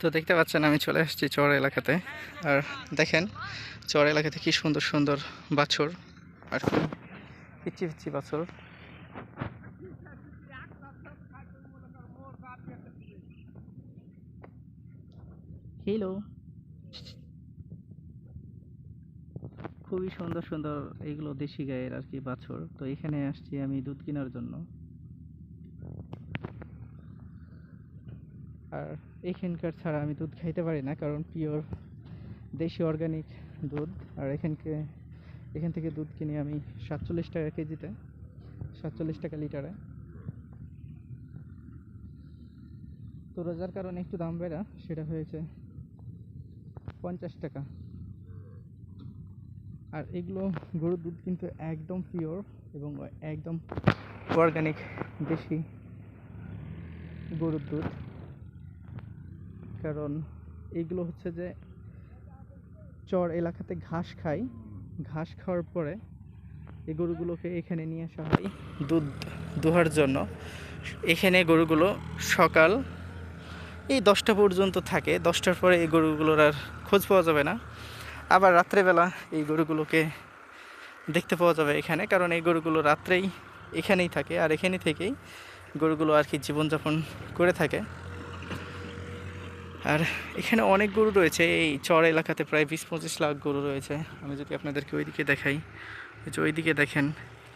তো দেখতে পাচ্ছেন আমি চলে আসছি চর এলাকাতে। আর দেখেন, চর এলাকাতে কি সুন্দর সুন্দর বাছর আর কি। পিচ্ছি বাছর। হ্যালো খুবই সুন্দর সুন্দর এইগুলো দেশি গায়ের আর কি বাছর। তো এখানে আসছি আমি দুধ কেনার জন্য। আর এখানকার ছাড়া আমি দুধ খাইতে পারি না, কারণ পিওর দেশি অর্গানিক দুধ। আর এখানকে, এখান থেকে দুধ কিনি আমি সাতচল্লিশ টাকা কেজিতে, সাতচল্লিশ টাকা লিটারে। তো রোজার কারণে একটু দাম বেড়া, সেটা হয়েছে পঞ্চাশ টাকা। আর এগুলো গরুর দুধ কিন্তু একদম পিওর এবং একদম অর্গানিক দেশি গরুর দুধ। কারণ এইগুলো হচ্ছে যে চর এলাকাতে ঘাস খায় ঘাস খাওয়ার পরে এই গরুগুলোকে এখানে নিয়ে আসা হয়। দুধ দোহার জন্য। এখানে গরুগুলো সকাল এই দশটা পর্যন্ত থাকে। দশটার পরে এই গরুগুলোর আর খোঁজ পাওয়া যাবে না। আবার রাত্রেবেলা এই গরুগুলোকে দেখতে পাওয়া যাবে এখানে। কারণ এই গরুগুলো রাত্রেই এখানেই থাকে। আর এখানে থেকেই গরুগুলো আর কি জীবনযাপন করে থাকে। আর এখানে অনেক গরু রয়েছে। এই চর এলাকাতে প্রায় বিশ, পঁচিশ লাখ গরু রয়েছে। আমি যদি আপনাদেরকে ওইদিকে দেখাই যে ওইদিকে দেখেন,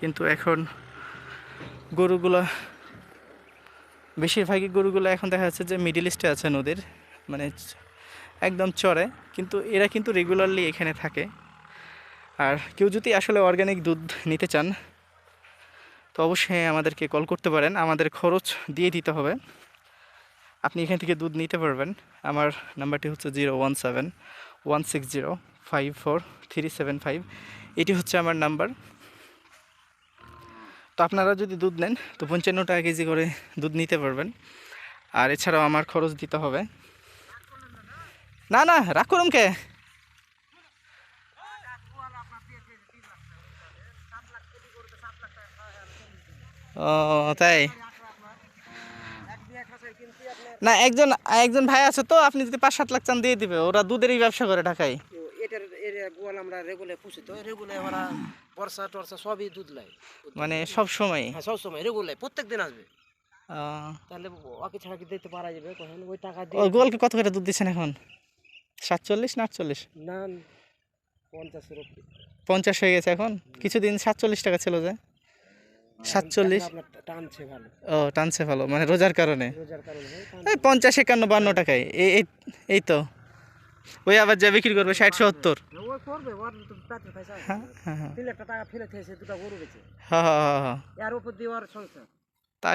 কিন্তু এখন গরুগুলো, বেশিরভাগই গরুগুলো এখন দেখা যাচ্ছে যে মিডিল ইস্টে আছে নদীর মানে একদম চরে, কিন্তু এরা কিন্তু রেগুলারলি এখানে থাকে। আর কেউ যদি আসলে অর্গানিক দুধ নিতে চান, তো অবশ্যই আমাদেরকে কল করতে পারেন। আমাদের খরচ দিয়ে দিতে হবে। আপনি এখান থেকে দুধ নিতে পারবেন। আমার নাম্বারটি হচ্ছে zero one seven, one six zero, five four, three seven five. এটি হচ্ছে আমার নাম্বার। তো আপনারা যদি দুধ নেন, তো পঞ্চান্ন টাকা কেজি করে দুধ নিতে পারবেন। আর এছাড়াও আমার খরচ দিতে হবে। না না, রাগ করুন কে? ও, তাই? না একজন একজন ভাই আছে তো আপনি যদি পাঁচ সাত লাখ চান দিয়ে দিবে ওরা দুধেরই ব্যবসা করে ঢাকায়। গোয়াল আমরা রেগুলার পুষি তো রেগুলার ওরা বর্ষা টর্ষা সবই দুধ লাই মানে সব সময়। হ্যাঁ সব সময় রেগুলার প্রত্যেক দিন আসবে। তাহলে ওকে ছাড়া কি দিতে পারা যাবে? কখন? ওই টাকা দিয়ে গোয়ালকে কত করে দুধ দিচ্ছেন এখন? সাতচল্লিশ না আটচল্লিশ? না পঞ্চাশের পঞ্চাশ হয়ে গেছে এখন? কিছুদিন সাতচল্লিশ টাকা ছিল যে। সাতচল্লিশ। ও টানছে ভালো মানে রোজার কারণে। হয়। এই পঞ্চাশ একান্ন বান্ন টাকায়। এই এই তো। ওই আবার যা বিক্রি করবে ষাট সত্তর। তো হ্যাঁ হ্যাঁ হ্যাঁ। হ্যাঁ হ্যাঁ হ্যাঁ হ্যাঁ।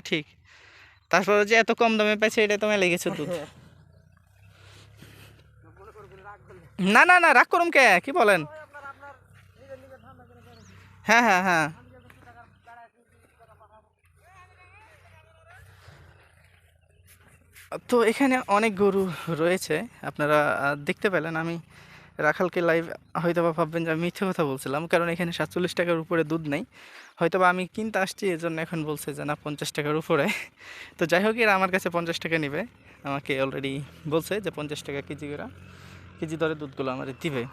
ঠিক। তারপরে যে এত কম দামে পাইছে এটা তোমায় লেগেছে দুধ। না না না রাগ করুন কে? কি বলেন? হ্যাঁ হ্যাঁ হ্যাঁ। তো এখানে অনেক গরু রয়েছে, আপনারা দেখতে পেলেন। আমি রাখালকে লাইভ হয়তো বা ভাববেন যে আমি মিথ্যে কথা বলছিলাম, কারণ এখানে সাতচল্লিশ টাকার উপরে দুধ নেই। হয়তো বা আমি কিনতে আসছি, এজন্য এখন বলছে যে না, পঞ্চাশ টাকার উপরে। তো যাই হোক, এরা আমার কাছে পঞ্চাশ টাকা নেবে। আমাকে অলরেডি বলছে যে পঞ্চাশ টাকা কেজি করে, কেজি দরে দুধগুলো আমার দিবে।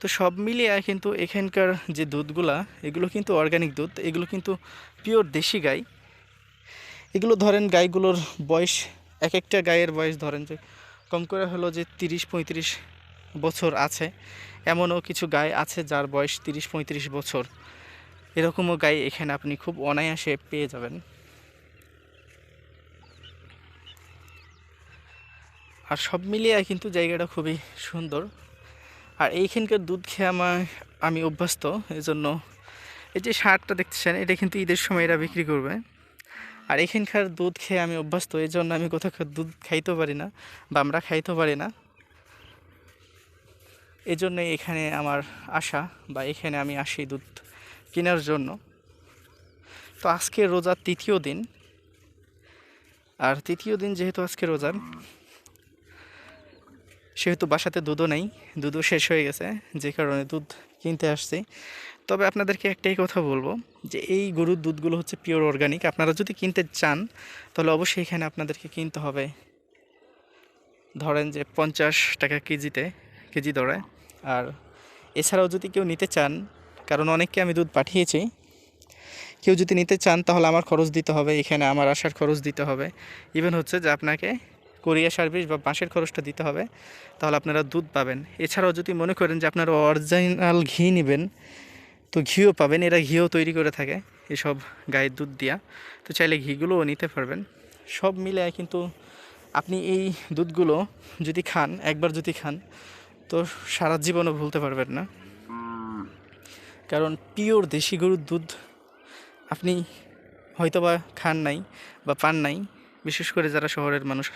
তো সব মিলিয়ে কিন্তু এখানকার যে দুধগুলা, এগুলো কিন্তু অর্গানিক দুধ, এগুলো কিন্তু পিওর দেশি গাই। এগুলো ধরেন গাইগুলোর বয়স এক একটা গায়ের বয়স ধরেন যে কম করে হলো যে তিরিশ পঁয়ত্রিশ বছর আছে। এমনও কিছু গায়ে আছে যার বয়স তিরিশ পঁয়ত্রিশ বছর। এরকমও গায়ে এখানে আপনি খুব অনায়াসে পেয়ে যাবেন। আর সব মিলিয়ে কিন্তু জায়গাটা খুবই সুন্দর। আর এইখানকার দুধ খেয়ে আমার, আমি অভ্যস্ত এই জন্য এই যে সারটা দেখতেছেন, এটা কিন্তু ঈদের সময় এরা বিক্রি করবে। আর এখানকার দুধ খেয়ে আমি অভ্যস্ত, এই জন্য আমি কোথাও দুধ খাইতেও পারি না বা আমরা খাইতেও পারি না। এই জন্যই এখানে আমার আশা বা এখানে আমি আসি দুধ কেনার জন্য। তো আজকে রোজার তৃতীয় দিন। আর তৃতীয় দিন যেহেতু আজকে রোজার সেহেতু বাসাতে দুধও নেই, দুধও শেষ হয়ে গেছে, যে কারণে দুধ কিনতে আসছি। তবে আপনাদেরকে একটাই কথা বলব, যে এই গরুর দুধগুলো হচ্ছে পিওর অর্গানিক আপনারা যদি কিনতে চান, তাহলে অবশ্যই এখানে আপনাদেরকে কিনতে হবে। ধরেন যে পঞ্চাশ টাকা কেজিতে, কেজি দরে। আর এছাড়াও যদি কেউ নিতে চান, কারণ অনেককে আমি দুধ পাঠিয়েছি, কেউ যদি নিতে চান, তাহলে আমার খরচ দিতে হবে, এখানে আমার আসার খরচ দিতে হবে। ইভেন হচ্ছে যে আপনাকে কোরিয়া সার্ভিস বা বাঁশের খরচটা দিতে হবে, তাহলে আপনারা দুধ পাবেন। এছাড়াও যদি মনে করেন যে আপনারা অরিজিনাল ঘি নেবেন, তো ঘিও পাবেন, এরা ঘিও তৈরি করে থাকে, এসব গায়ের দুধ দিয়া। তো চাইলে ঘিগুলোও নিতে পারবেন। সব মিলে কিন্তু আপনি এই দুধগুলো যদি খান, একবার যদি খান, তো সারা জীবনও ভুলতে পারবেন না। কারণ পিওর দেশি গরুর দুধ আপনি হয়তোবা খান নাই বা পান নাই, বিশেষ করে যারা শহরের মানুষ।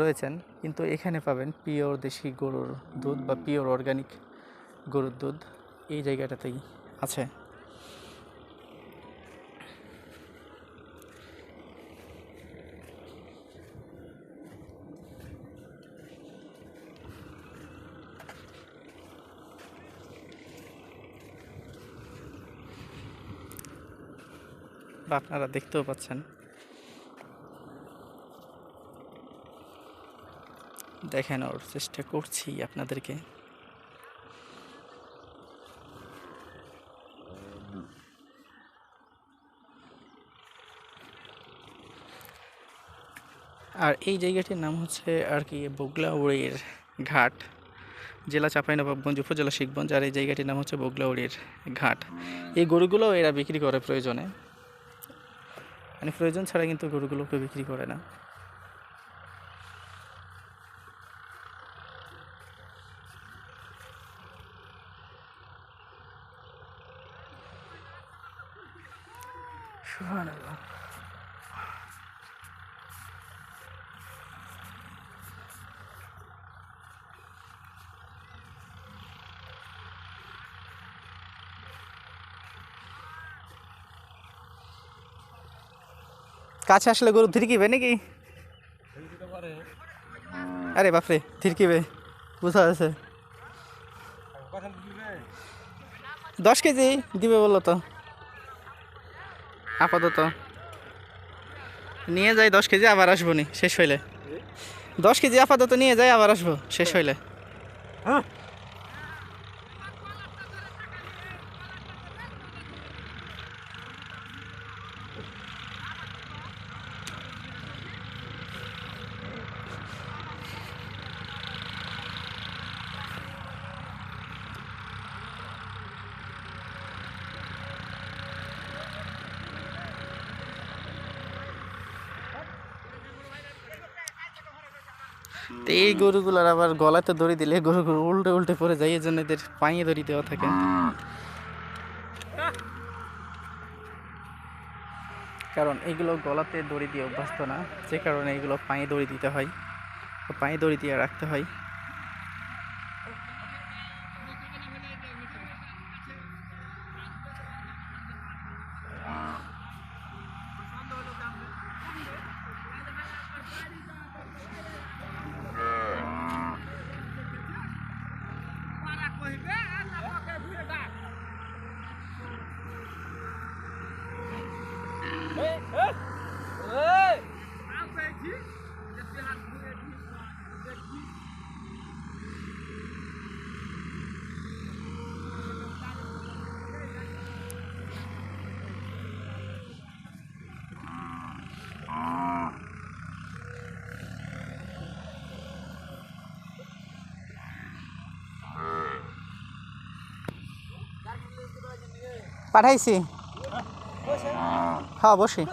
রয়েছেন, কিন্তু এখানে পাবেন পিওর দেশি গরুর দুধ বা পিওর অর্গানিক গরুর দুধ এই জায়গাটাতেই আছে। আপনারা দেখতেও পাচ্ছেন দেখানোর চেষ্টা করছি আপনাদেরকে। আর এই জায়গাটির নাম হচ্ছে আর কি বগলাউড়ির ঘাট, জেলা চাঁপাইনবাবগঞ্জ উপজেলা শিখগঞ্জ, আর এই জায়গাটির নাম হচ্ছে বগলাউড়ির ঘাট। এই গরুগুলোও এরা বিক্রি করে প্রয়োজনে। মানে প্রয়োজন ছাড়া কিন্তু গরুগুলোকে বিক্রি করে না। কাছে আসলে গরু ধীরকিবে নাকি? আরে বাপরে ধীরকিবে বুঝা আছে দশ কেজি দিবে বলল তো। আপাতত। নিয়ে যাই, দশ কেজি আবার আসব নি, শেষ হইলে। দশ কেজি আপাতত নিয়ে যাই, আবার আসব, শেষ হইলে। তো এই গরুগুলোর আবার গলাতে দড়ি দিলে গরুগুলো উল্টে উল্টে পড়ে যায়, এই জন্য এদের পায়ে দড়ি দেওয়া থাকে। কারণ এগুলো গলাতে দড়ি দিয়ে অভ্যস্ত না, যে কারণে এগুলো পায়ে দড়ি দিতে হয়। পায়ে দড়ি দিয়ে রাখতে হয়। পাঠাইছি। হ্যাঁ বসে।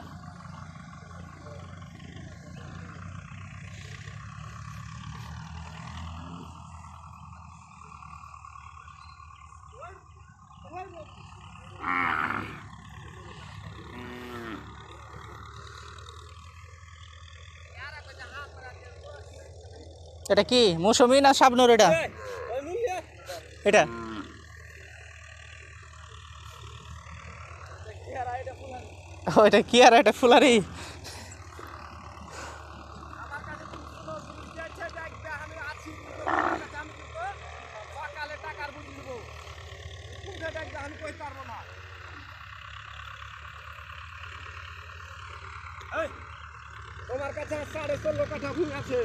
এটা কি মৌসুমি না শাবনুর এটা? এটা? ও এটা কি আর এটা ফুলারি? তোমার কাছে সাড়ে ষোলো কাঠা ভূমি আছে।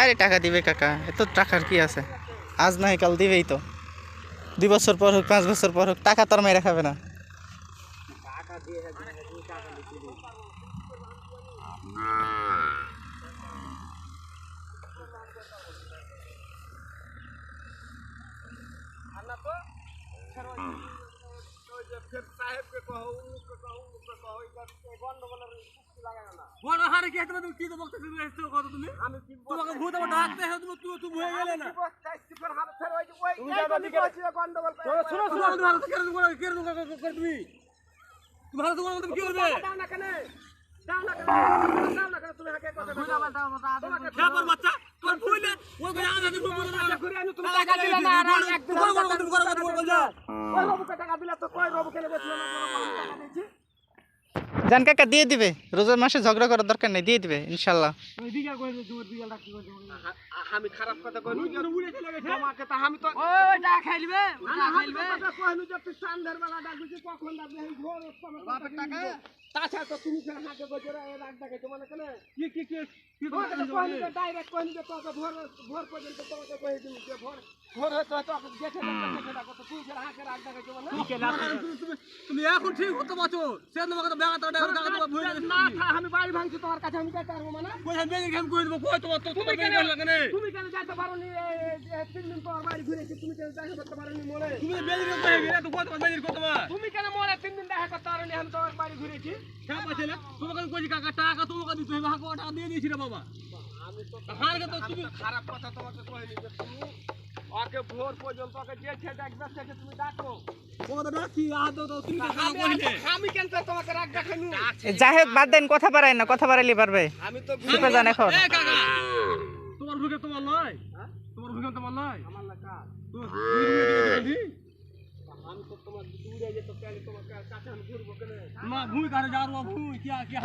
আরে টাকা দিবে কাকা এত টাকার কি আছে? আজ নয় কাল দিবেই তো। দুই বছর পর হোক, পাঁচ বছর পর হোক, টাকা তোর মেয়ে রাখাবে না টাকা দিয়ে টাকা দিচ্ছি বড় হারে কি একটা তুমি কি তো বলতে তুমি এসছো কত তুমি আমি কি তোমাকে ভূত আমার হয় তুমি তুমি তুমি হয়ে না শোনো তুমি ভালো কেন তুমি কেন তুমি করে তুমি তুমি ভালো তোমার তুমি কি করবে খেপার বাচ্চা তোর ভুলে ওই করে আনা তুমি বলে না। ঘুরে আনি, তুমি টাকা দিলে না, আর আমি একদিন করো করো তুমি করো করো করো ওই বাবুকে টাকা দিলে তো কয় বাবু কেন বলছিল না টাকা দিয়েছি? জান কাকা দিয়ে দিবে? রোজার মাসে ঝগড়া করার দরকার নেই দিয়ে দিবে করে আমি খারাপ কথা কই তোমাকে তো আমি তো টাকা খাইলবে না খাইলবে কইলু যে তুই সন্ধ্যার বেলা ডাকবি কখন ডাকবি? এই ভোর বাপের টাকা? তাছাড়া তো তুমি কেন হাতে গজরা এ রাখ ডাকে তোমার কেন কি কি কি কি কইলু যে ডাইরেক্ট কইলু যে তোকে ভোর ভোর পর্যন্ত তোমাকে কই দিই যে ভোর ভোর হয়তো তোকে দেখে দেখে ডাকো তো তুই কেন হাতে রাখ ডাকে তোমার তুমি এখন ঠিক হতে পারছ সে তোমাকে তো ব্যাগা ভুলে না খা আমি বাড়ি ভাঙছি তোমার কাছে আমি যাইতে পারব মানে? পয়সা বেগে গেম করে দেবো? কই তোমার তো তুমি কেন লাগনে তুমি কেন যাইতে পারো নি তিন দিন পর বাড়ি ঘুরেছি তুমি কেন যাইতে করতে পারো নি মনে তুমি বেগে গেম করে গেলে তো কত তোমার বেগে কত তুমি কেন মনে তিন দিন দেখা করতে পারো নি আমি তোমার বাড়ি ঘুরেছি আছে না তোমাকে কই কাকা টাকা তোমাকে দিতে হবে টাকা দিয়ে দিয়েছি রে বাবা। আমি তো হার গে তো তুমি খারাপ কথা তোমাকে কইনি যে তুমি ওকে ভোর পর্যন্ত ওকে যে ছে দেখবে সেকে তুমি ডাকো। যাই বাদ দেন কথা বাড়াই না কথা বাড়াইলে পারবে। আমি তো চুপে এখন। তোমার ভুগে তোমার নয় তোমার ভুগে তোমার নয় আমার লেখা তোমার আমি তো তোমার দূরে যেতে পেলে তোমার কাছে আমি ঘুরবো কেন? না ভুই কারে যাওয়ার ভুই কি কি